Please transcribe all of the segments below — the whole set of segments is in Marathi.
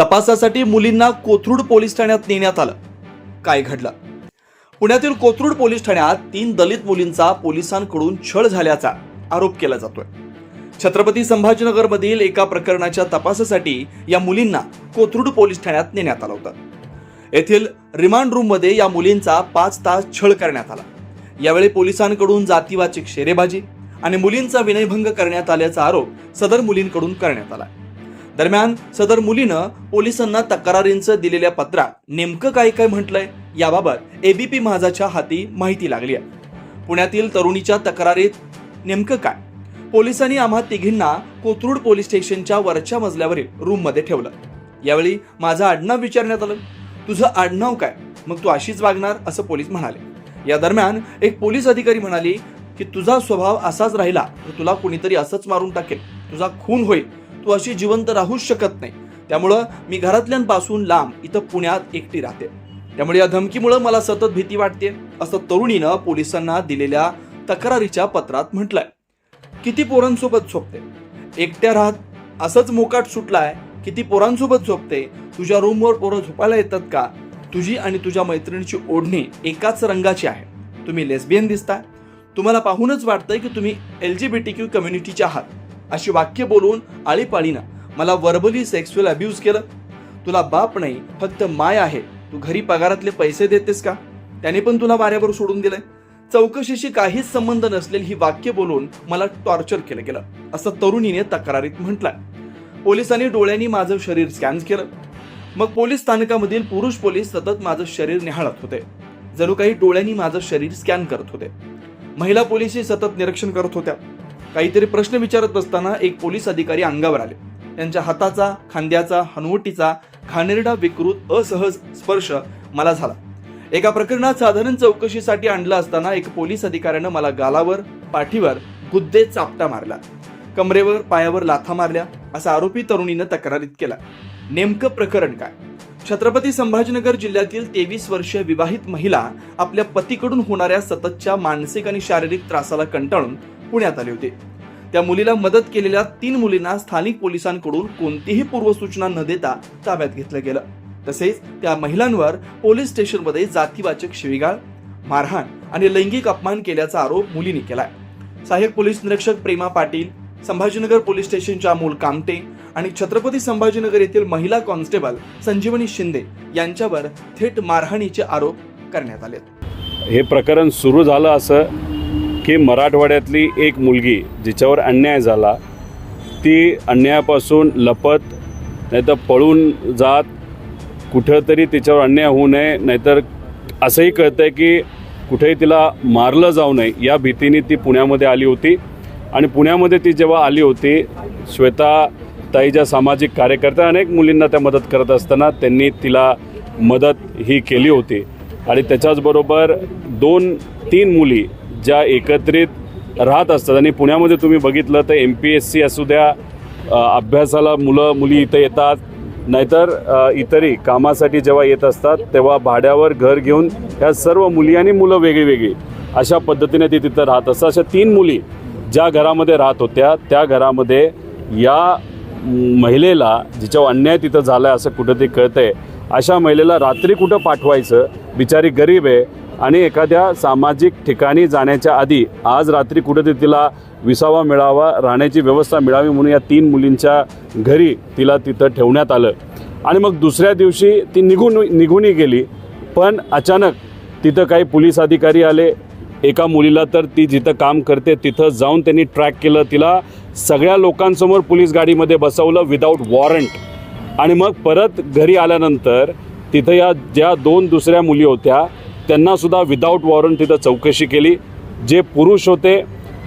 तपासासाठी मुलींना कोथरूड पोलीस ठाण्यात नेण्यात आलं. काय घडलं? पुण्यातील कोथरूड पोलीस ठाण्यात तीन दलित मुलींचा पोलिसांकडून छळ झाल्याचा आरोप केला जातोय. छत्रपती संभाजीनगरमधील एका प्रकरणाच्या तपासासाठी या मुलींना कोथरूड पोलीस ठाण्यात नेण्यात आलं होतं. येथील रिमांड रूममध्ये या मुलींचा पाच तास छळ करण्यात आला. यावेळी पोलिसांकडून जातीवाचक शेरेबाजी आणि मुलींचा विनयभंग करण्यात आल्याचा आरोप सदर मुलींकडून करण्यात आला. दरम्यान सदर मुलीनं पोलिसांना तक्रारींचं दिलेल्या पत्रात नेमकं काय काय म्हटलंय याबाबत एबीपी माझाच्या हाती माहिती लागली आहे. पुण्यातील तरुणीच्या तक्रारीत नेमकं काय? पोलिसांनी आम्हा तिघींना कोथरूड पोलीस स्टेशनच्या वरच्या मजल्यावरील रूममध्ये ठेवलं. यावेळी माझं आडनाव विचारण्यात आलं. तुझं आडनाव काय? मग तू अशीच वागणार असं पोलीस म्हणाले. या दरम्यान एक पोलीस अधिकारी म्हणाली की तुझा स्वभाव असाच राहिला तर तुला कुणीतरी असंच मारून टाकेल. तुझा खून होईल तू अशी जिवंत राहूच शकत नाही. त्यामुळं मी घरातल्यांपासून लांब इथं पुण्यात एकटी राहते. त्यामुळे या धमकीमुळं मला सतत भीती वाटते असं तरुणीनं पोलिसांना दिलेल्या तक्रारीच्या पत्रात म्हटलंय. किती पोरांसोबत झोपते? एकट्या राहत असंच मोकाट सुटलाय किती पोरांसोबत झोपते? तुझ्या रूमवर पोरं झोपायला येतात का? तुझी आणि तुझ्या मैत्रिणीची ओढणी एकाच रंगाची आहे. तुम्ही लेस्बियन दिसताय. तुम्हाला पाहूनच वाटतंय की तुम्ही L G B T Q कम्युनिटीचे आहात. अशी वाक्य बोलून आळीपाळीनं मला वर्बली सेक्स्युअल अब्यूज केलं. तुला बाप नाही फक्त माय आहे. तू घरी पगारातले पैसे देतेस का? त्याने पण तुला वाऱ्यावर सोडून दिलंय. चौकशीशी काहीच संबंध नसलेली ही वाक्य बोलून मला टॉर्चर केलं गेलं असं तरुणीने तक्रारीत म्हटलंय. पोलिसांनी डोळ्यांनी माझं शरीर स्कॅन केलं. मग पोलीस स्थानकामधील पुरुष पोलीस सतत माझं शरीर निहाळत होते. जणू काही डोळ्यांनी माझं शरीर स्कॅन करत होते. महिला पोलीसही सतत निरीक्षण करत होत्या. काहीतरी प्रश्न विचारत असताना एक पोलीस अधिकारी अंगावर आले. त्यांच्या हाताचा खांद्याचा हनुवटीचा घाणेरडा विकृत असहज स्पर्श मला झाला. एका प्रकरणात साधारण चौकशीसाठी आणलं असताना एक पोलीस अधिकाऱ्यानं मला गालावर पाठीवर गुद्दे चापटा मारला. कमरेवर पायावर लाथा मारल्या असा आरोपी तरुणीनं तक्रारीत केला. नेमकं प्रकरण काय? छत्रपती संभाजीनगर जिल्ह्यातील तेवीस वर्षीय विवाहित महिला आपल्या पतीकडून होणाऱ्या सततच्या मानसिक आणि शारीरिक त्रासाला कंटाळून पुण्यात आली होती. त्या मुलीला मदत केलेल्या तीन मुलींना स्थानिक पोलिसांकडून कोणतीही पूर्वसूचना न देता ताब्यात घेतलं गेलं. तसेच त्या महिलांवर पोलीस स्टेशनमध्ये जातीवाचक शिवीगाळ मारहाण आणि लैंगिक अपमान केल्याचा आरोप मुलींनी केलाय. सहाय्यक पोलीस निरीक्षक प्रेमा पाटील संभाजीनगर पोलीस स्टेशनच्या अमोल कामटे आणि छत्रपती संभाजीनगर येथील महिला कॉन्स्टेबल संजीवनी शिंदे यांच्यावर थेट मारहाणीचे आरोप करण्यात आले हे प्रकरण सुरू झालं असं की मराठवाड्यातली एक मुलगी जिच्यावर अन्याय झाला ती अन्यायापासून लपत नाहीतर पळून जात कुठंतरी तिच्यावर अन्याय होऊ नये नाहीतर असंही कळतं आहे की कुठेही तिला मारलं जाऊ नये या भीतीने ती पुण्यामध्ये आली होती. आणि पुण्यामध्ये ती जेव्हा आली होती श्वेता ताई ज्या सामाजिक कार्यकर्त्या अनेक मुलींना त्या मदत करत असताना त्यांनी तिला मदत ही केली होती. आणि त्याच्याचबरोबर दोन तीन मुली ज्या एकत्रित राहत असतात. आणि पुण्यामध्ये तुम्ही बघितलं तर एम पी एस सी असू द्या अभ्यासाला मुलं मुली इथं येतात. नाहीतर इतरही कामासाठी जेव्हा येत असतात तेव्हा भाड्यावर घर घेऊन ह्या सर्व मुली आणि मुलं वेगळी वेगळी अशा पद्धतीने ती तिथं राहत असतात. अशा तीन मुली ज्या घरामध्ये राहत होत्या त्या घरामध्ये या महिलेला जिच्यावर अन्याय तिथं झाला आहे असं कुठं तरी कळतं कळतंय अशा महिलेला रात्री कुठं पाठवायचं? बिचारी गरीब आहे. आणि एखाद्या सामाजिक ठिकाणी जाण्याच्या आधी आज रात्री कुठंतरी तिला विसावा मिळावा राहण्याची व्यवस्था मिळावी म्हणून या तीन मुलींच्या घरी तिला तिथं ठेवण्यात आलं. आणि मग दुसऱ्या दिवशी ती निघून निघूनही गेली. पण अचानक तिथं काही पोलीस अधिकारी आले. एका मुलीला तर ती जिथं काम करते तिथं जाऊन त्यांनी ट्रॅक केलं. तिला सगळ्या लोकांसमोर पोलीस गाडीमध्ये बसवलं विदाऊट वॉरंट आणि मग परत घरी आल्यानंतर तिथं या ज्या दोन दुसऱ्या मुली होत्या त्यांनासुद्धा विदाऊट वॉरंट तिथं चौकशी केली. जे पुरुष होते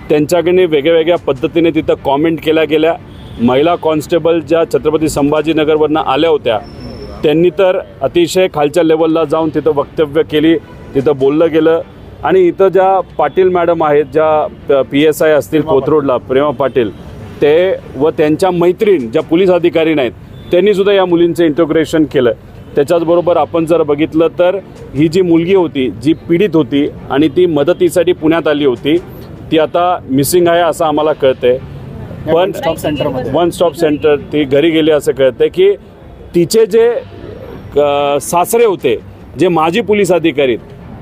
त्यांच्याकडे वेगळ्या वेगळ्या पद्धतीने तिथं कॉमेंट केल्या गेल्या. महिला कॉन्स्टेबल ज्या छत्रपती संभाजीनगरवरनं आल्या होत्या त्यांनी तर अतिशय खालच्या लेवलला जाऊन तिथं वक्तव्य केली तिथं बोललं गेलं. आणि इथं ज्या पाटील मॅडम आहेत ज्या पी एस आय असतील कोथरूडला प्रेमा पाटील ते व त्यांच्या मैत्रीण ज्या पोलीस अधिकारी नाहीत त्यांनीसुद्धा या मुलींचं इंटोग्रेशन केलं. त्याच्याचबरोबर आपण जर बघितलं तर ही जी मुलगी होती जी पीडित होती आणि ती मदतीसाठी पुण्यात आली होती ती आता मिसिंग आहे असं आम्हाला कळतंय. पण स्टॉप सेंटरमध्ये वन स्टॉप सेंटर ती घरी गेली असं कळतंय की तिचे जे सासरे होते जे माजी पोलीस अधिकारी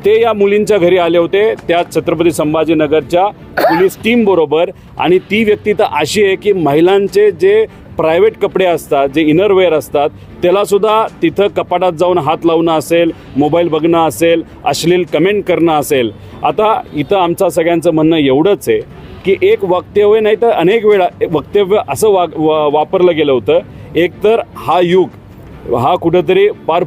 ते या मुलींच्या घरी आले होते. त्या छत्रपती संभाजीनगरच्या पोलीस टीमबरोबर आणि ती व्यक्ती तर अशी आहे की महिलांचे जे प्रायव्हेट कपडे असतात जे इनरवेअर असतात त्यालासुद्धा तिथं कपाटात जाऊन हात लावणं असेल मोबाईल बघणं असेल अश्लील कमेंट करणं असेल. आता इथं आमचं सगळ्यांचं म्हणणं एवढंच आहे की एक वक्तव्य नाही तर अनेक वेळा वक्तव्य असं वा वा वापरलं गेलं होतं. एकतर हा युग हा कुठंतरी फार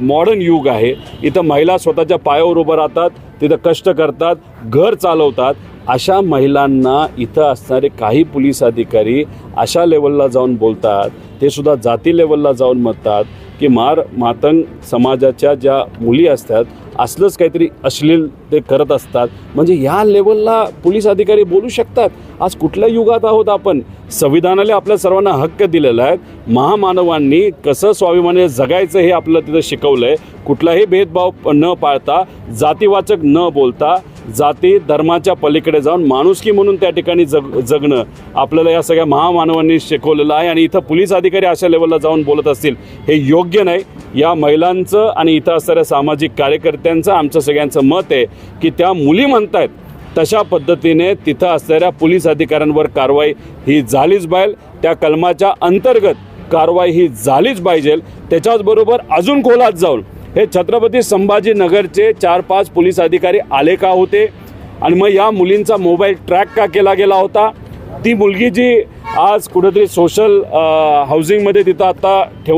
मॉडर्न युग आहे. इथं महिला स्वतःच्या पायावर उभं राहतात तिथं कष्ट करतात घर चालवतात अशा महिलांना इथं असणारे काही पोलीस अधिकारी अशा लेवलला जाऊन बोलतात ते सुद्धा जाती लेवलला जाऊन म्हणतात की मार मातंग समाजाच्या ज्या मुली असतात असलंच काहीतरी अश्लील ते करत असतात. म्हणजे ह्या लेवलला पोलीस अधिकारी बोलू शकतात? आज कुठल्या युगात आहोत आपण? संविधानाने आपल्या सर्वांना हक्क दिलेला आहे. महामानवांनी कसं स्वाभिमाने जगायचं हे आपलं तिथं शिकवलं आहे कुठलाही भेदभाव न पाळता जातीवाचक न बोलता जाती धर्माच्या पलीकडे जाऊन माणुसकी म्हणून त्या ठिकाणी जग जगणं आपल्याला या सगळ्या महामानवांनी शिकवलेलं आहे आणि इथं पोलीस अधिकारी अशा लेवलला जाऊन बोलत असतील हे योग्य नाही. या महिलांचं आणि इथं असणाऱ्या सामाजिक कार्यकर्त्यांचं आमचं सगळ्यांचं मत आहे की त्या मुली म्हणतायत तशा पद्धतीने तिथं असणाऱ्या पोलीस अधिकाऱ्यांवर कारवाई ही झालीच पाहिजे. त्या कलमाच्या अंतर्गत कारवाई ही झालीच पाहिजे. त्याच्याचबरोबर अजून खोलात जाऊन हे छत्रपती संभाजीनगरचे चार पाच पोलीस अधिकारी आले का होते? आणि मग या मुलींचा मोबाईल ट्रॅक का केला गेला होता? ती मुलगी जी आज कुठेतरी सोशल हाऊसिंगमध्ये तिथं आता ठेव